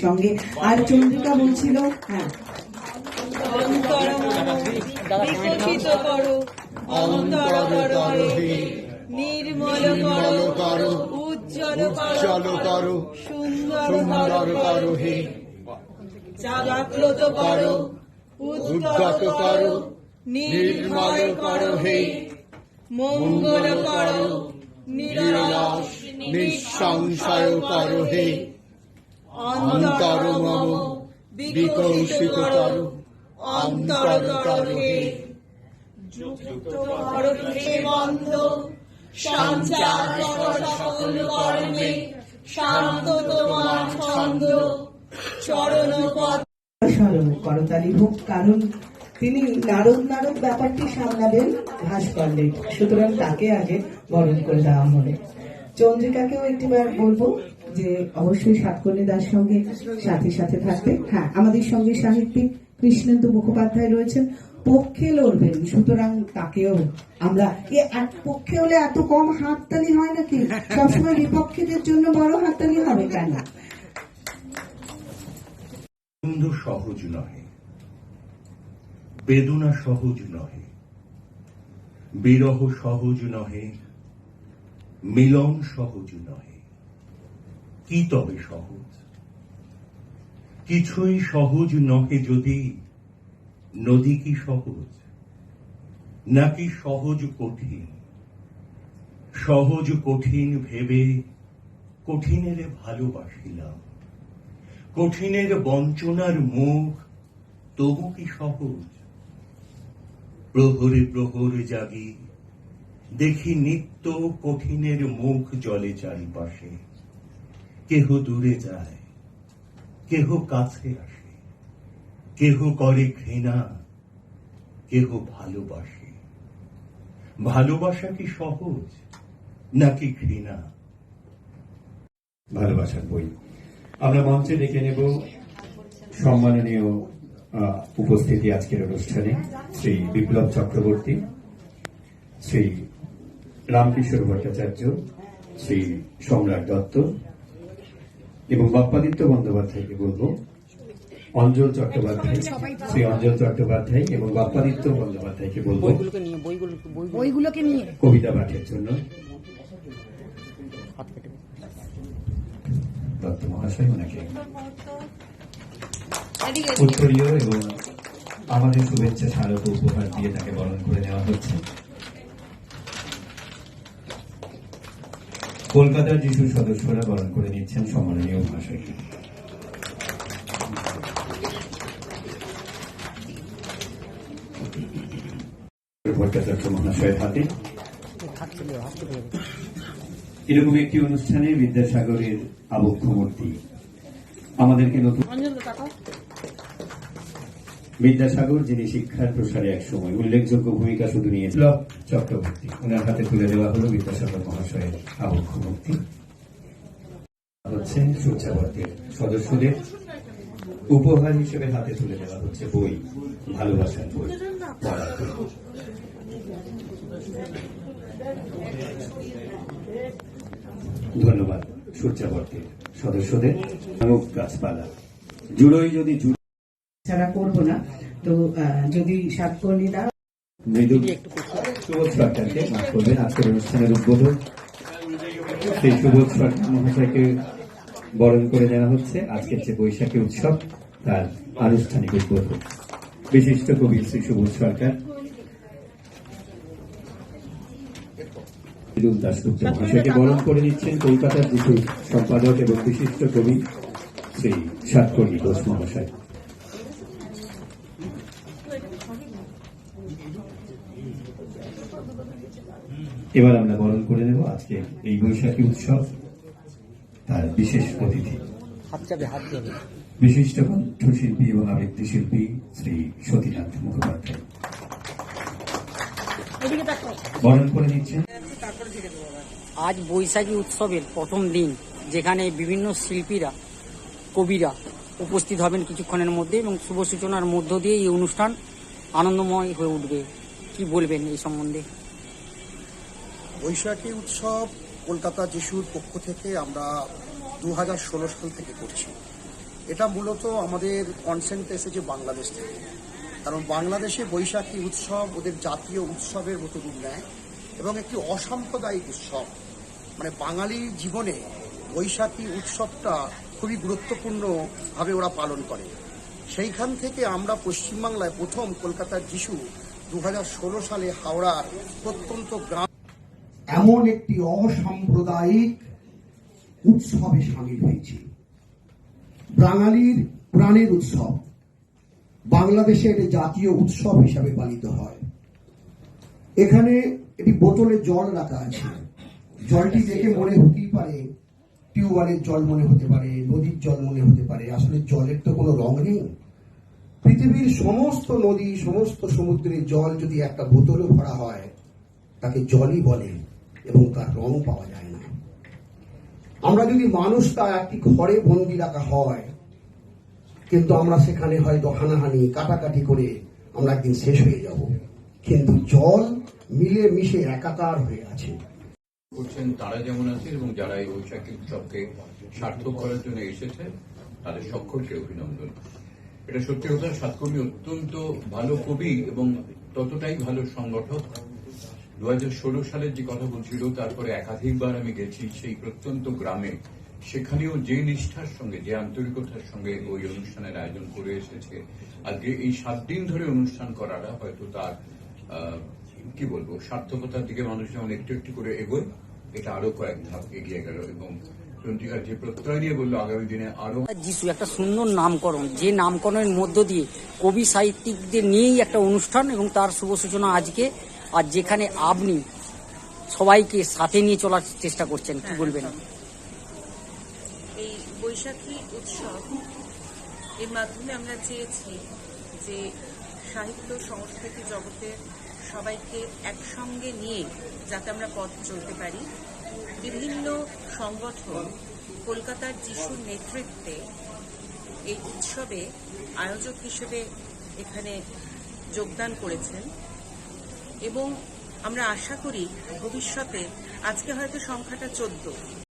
সঙ্গে আর চন্দ্রিকা বলছিল হ্যাঁ। অন্তর বিকশিত করো অন্তর করো নির্মল করো উজ্জ্বল করো সুন্দর সুন্দর করো হে। জাগ্রত করো উদ্গত করো নির্মল করো হে। মঙ্গল করো নিরলাস নিঃসংশয় করো হে। কারণ তিনি নারদ নারদ ব্যাপারটি সামলাবেন ভাস্কর্যে। সুতরাং তাকে আগে বরণ করে দেওয়া হবে। চন্দ্রিকাকেও একটিবার বলব যে অবশ্যই সাতকর্ণী দাস সঙ্গে সাথে সাথে থাকতে হ্যাঁ আমাদের সঙ্গে সাহিত্যিক কৃষ্ণেন্দু মুখোপাধ্যায় রয়েছেন। পক্ষে লড়বেন, সুতরাং তাকেও আমরা পক্ষে হলে এত কম হাততালি হয় নাকি? সবসময় বিপক্ষীদের জন্য বড় হাততালি হবে কেন? আনন্দ সহজ নহে, বেদনা সহজ নহে, বিরহ সহজ নহে, মিলন সহজ নহে। কি তবে সহজ। কিছুই সহজ নহে যদি নদী কি সহজ, নাকি সহজ কঠিন। সহজ কঠিন ভেবে কঠিনের ভালোবাসিলাম। কঠিনের বঞ্চনার মুখ তবু কি সহজ? প্রহরে প্রহরে জাগি, দেখি নিত্য কঠিনের মুখ জলে চারিপাশে। কেহ দূরে যায়, কেহ কাছে আসে, কেহ করে ঘৃণা, কেহ ভালোবাসে। ভালোবাসা কি সহজ নাকি ঘৃণা? ভালোবাসার বই। আমরা মঞ্চে ডেকে নেব সম্মাননীয় উপস্থিতি আজকের অনুষ্ঠানে, শ্রী বিপ্লব চক্রবর্তী, শ্রী রামকিশোর ভট্টাচার্য, শ্রী সম্রাট দত্ত এবং বাপ্পাদিত্য বন্দ্যোপাধ্যায়কে বলব অঞ্জল চট্টোপাধ্যায় শ্রী অঞ্জল চট্টোপাধ্যায় এবং বাপ্পাদিত্য বন্দ্যোপাধ্যায়কে বলব বইগুলোকে নিয়ে। কবিতা পাঠের জন্য। দত্ত মহাশয় ওনাকে। উত্তরীয় এবং আমাদের শুভেচ্ছা স্মারক উপহার দিয়ে তাকে বরণ করে নেওয়া হচ্ছে। কলকাতার যিশু সদস্যরা বরণ করে নিচ্ছেন সম্মাননীয় মহাশয়কে। ভট্টাচার্য মহাশয়ের এরকম একটি অনুষ্ঠানে বিদ্যাসাগরের আবক্ষ মূর্তি আমাদেরকে নতুন বিদ্যাসাগর যিনি শিক্ষার প্রসারে এক সময় উল্লেখযোগ্য ভূমিকা শুধু নিয়ে বিপ্লব চক্রবর্তী। ওনার হাতে তুলে দেওয়া হলো বিদ্যাসাগর মহাশয়ের আবক্ষ মূর্তি হচ্ছে সূর্যাবর্তের সদস্যদের উপহার হিসেবে হাতে তুলে দেওয়া হচ্ছে বই ভালোবাসার বই পড়ার। ধন্যবাদ সূর্যাবর্তের সদস্যদের। গাছপালা জুড়োই যদি ছাড়া করব না। তো যদি সাতকর্ণীরা মৃদু সুবোধ সরকারকে করবেন অনুষ্ঠানের সেই মহাশয়কে বরণ করে নেওয়া হচ্ছে। আজকের যে বৈশাখী উৎসব, তার আনুষ্ঠানিক উদ্বোধন বিশিষ্ট কবি শ্রী সুবোধ সরকার। বিদুল দাশগুপ্ত মহাশয়কে বরণ করে নিচ্ছেন কলকাতার যিশু সম্পাদক এবং বিশিষ্ট কবি শ্রী সাতকর্ণী ঘোষ মহাশয়। এবার আমরা বরণ করে নেব আজকে এই বৈশাখী উৎসব তার বিশেষ অতিথি। বিশিষ্ট কণ্ঠশিল্পী এবং আবৃত্তি শিল্পী শ্রী সতীনাথ মুখোপাধ্যায়। বরণ করে নিচ্ছেন আজ বৈশাখী উৎসবের প্রথম দিন যেখানে বিভিন্ন শিল্পীরা কবিরা উপস্থিত হবেন কিছুক্ষণের মধ্যে এবং শুভ সূচনার মধ্য দিয়ে এই অনুষ্ঠান আনন্দময় হয়ে উঠবে। কি বলবেন এই সম্বন্ধে? বৈশাখী উৎসব কলকাতা যিশুর পক্ষ থেকে আমরা দু হাজার ষোলো সাল থেকে করছি। এটা মূলত আমাদের কনসেন্ট এসেছে বাংলাদেশ থেকে। কারণ বাংলাদেশে বৈশাখী উৎসব ওদের জাতীয় উৎসবের মতো রূপ নেয় এবং একটি অসাম্প্রদায়িক উৎসব। মানে বাঙালি জীবনে বৈশাখী উৎসবটা খুবই গুরুত্বপূর্ণভাবে ওরা পালন করে। সেইখান থেকে আমরা পশ্চিমবাংলায় প্রথম কলকাতার যিশু দু সালে হাওড়ার প্রত্যন্ত গ্রাম এমন একটি অসাম্প্রদায়িক উৎসবে সামিল হয়েছি। বাঙালির প্রাণের উৎসব। বাংলাদেশের জাতীয় উৎসব হিসাবে পালিত হয়। এখানে একটি বোতলে জল রাখা আছে। জলটি দেখে মনে হতেই পারে টিউবওয়েলের জল মনে হতে পারে, নদীর জল মনে হতে পারে, আসলে জলের তো কোনো রং নেই। পৃথিবীর সমস্ত নদী, সমস্ত সমুদ্রের জল যদি একটা বোতলে ভরা হয়, তাকে জলই বলে এবং তার রং পাওয়া যায় না। আমরা যদি মানুষটা একটি ঘরে বন্দি রাখা হয়, কিন্তু আমরা সেখানে হয়তো হানাহানি, কাটাকাটি করে আমরা একদিন শেষ হয়ে যাব। কিন্তু জল মিলে মিশে একাকার হয়ে আছে। করছেন, তারা যেমন আছেন এবং যারা এই বৈশাখী উৎসবকে সার্থক করার জন্য এসেছে, তাদের সকলকে অভিনন্দন। এটা সত্যি কথা, সাতকর্মী অত্যন্ত ভালো কবি এবং ততটাই ভালো সংগঠক। দু সালের যে কথা বলছিল, তারপরে একাধিকবার আমি গেছি সেই প্রত্যন্ত গ্রামে। সেখানেও যে নিষ্ঠার সঙ্গে, যে আন্তরিকতার সঙ্গে ওই অনুষ্ঠানের আয়োজন করে এসেছে। আজকে এই সাত দিন ধরে অনুষ্ঠান করাটা হয়তো তার কি বলব সার্থকতার দিকে মানুষ যেমন একটু একটু করে এগোয় এটা আরও কয়েক ধাপ এগিয়ে গেল এবং যে প্রত্যয় নিয়ে বলল আগামী দিনে আরও যিশু একটা সুন্দর নামকরণ যে নামকরণের মধ্য দিয়ে কবি সাহিত্যিকদের নিয়েই একটা অনুষ্ঠান এবং তার শুভ সূচনা আজকে আর যেখানে আপনি সবাইকে সাথে নিয়ে চলার চেষ্টা করছেন কি বলবেন? এই বৈশাখী উৎসব এর মাধ্যমে আমরা চেয়েছি যে সাহিত্য সংস্কৃতি জগতের সবাইকে একসঙ্গে নিয়ে যাতে আমরা পথ চলতে পারি। বিভিন্ন সংগঠন কলকাতার যিশুর নেতৃত্বে এই উৎসবে আয়োজক হিসেবে এখানে যোগদান করেছেন এবং আমরা আশা করি ভবিষ্যতে আজকে হয়তো সংখ্যাটা চোদ্দ।